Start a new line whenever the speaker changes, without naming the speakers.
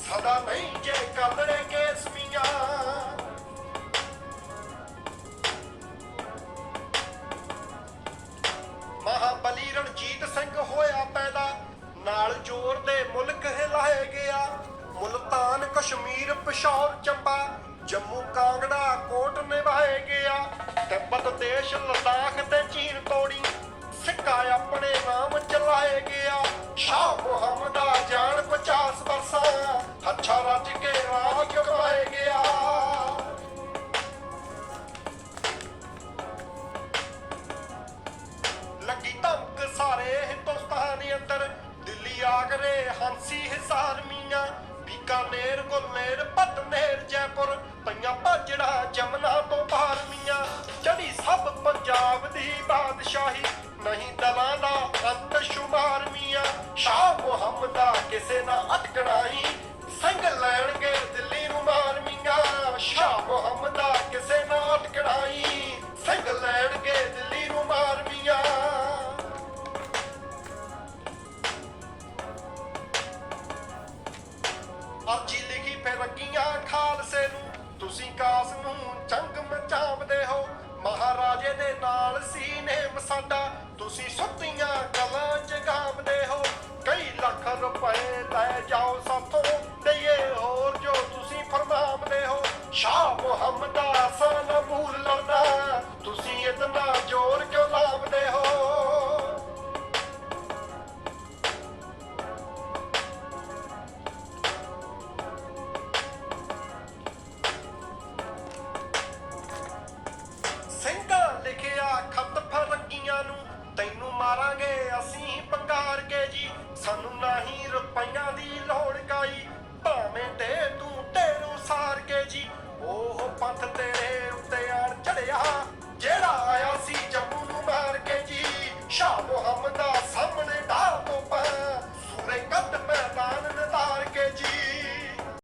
ਸਦਾ ਨਹੀਂ ਜੇ ਕੇਸਮੀਆਂ। ਮਹਾਬਲੀ ਰਣਜੀਤ ਸਿੰਘ ਹੋਇਆ ਪੈਦਾ, ਨਾਲ ਜ਼ੋਰ ਦੇ ਮੁਲਕ ਹਿਲਾਏ ਗਿਆ। ਮੁਲਤਾਨ ਕਸ਼ਮੀਰ ਪਿਸ਼ੌਰ ਚੰਬਾ, ਜੰਮੂ ਕਾਂਗੜਾ ਕੋਟ ਨਿਭਾਏ ਗਿਆ। ਤਿੱਬਤ ਦੇਸ਼ ਲਦਾਖ ਤੇ ਚੀਨ ਦਿੱਲੀ ਆਗਰੇ ਹਿਸਾਰ ਮੀਆਂ। ਬੀਕਾਨੇਰ ਗੁਲਨੇਰ ਪਟਨੇਰ ਜੈਪੁਰ। ਪਈਆਂ ਭਾਜੜਾ ਜਮਨਾ ਤੋਂ ਪਾਰ ਮੀਆਂ। ਚੜੀ ਸਭ ਪੰਜਾਬ ਦੀ ਬਾਦਸ਼ਾਹੀ। ਨਹੀਂ ਦਲਾਂ ਦਾ ਅੰਤ ਸ਼ੁਮਾਰ ਮੀਆਂ। ਸ਼ਾਹ ਮੁਹੰਮਦਾ ਕਿਸੇ ਨਾ ਅਰਜੀ ਲਿਖੀ ਫਿਰ ਅੱਗੀਆਂ ਖਾਲਸੇ ਨੂੰ। ਤੁਸੀਂ ਕਾਸ ਨੂੰ ਜੰਗ ਮਚਾਉਂਦੇ ਹੋ। ਮਹਾਰਾਜੇ ਦੇ ਨਾਲ ਸੀਨੇ ਮਸਾਡਾ ਤੁਸੀਂ ਸੁੱਤੀਆਂ ਕਲਾਂ ਜਗਾਉਂਦੇ ਹੋ। ਕਈ ਲੱਖ ਰੁਪਏ ਲੈ ਜਾਓ ਸਾਥੋਂ। ਦਈਏ ਹੋਰ ਜੋ ਤੁਸੀਂ ਫਰਮਾਉਂਦੇ ਹੋ। ਸ਼ਾਹ ਮੁਹੰਮਦ ਆਸਨ ਮੂਲਾ ਮਾਰਾਂਗੇ ਅਸੀਂ ਪੰਗਾਰ ਕੇ ਜੀ। ਸਾਨੂੰ ਨਹੀਂ ਰੁਪਈਆਂ ਦੀ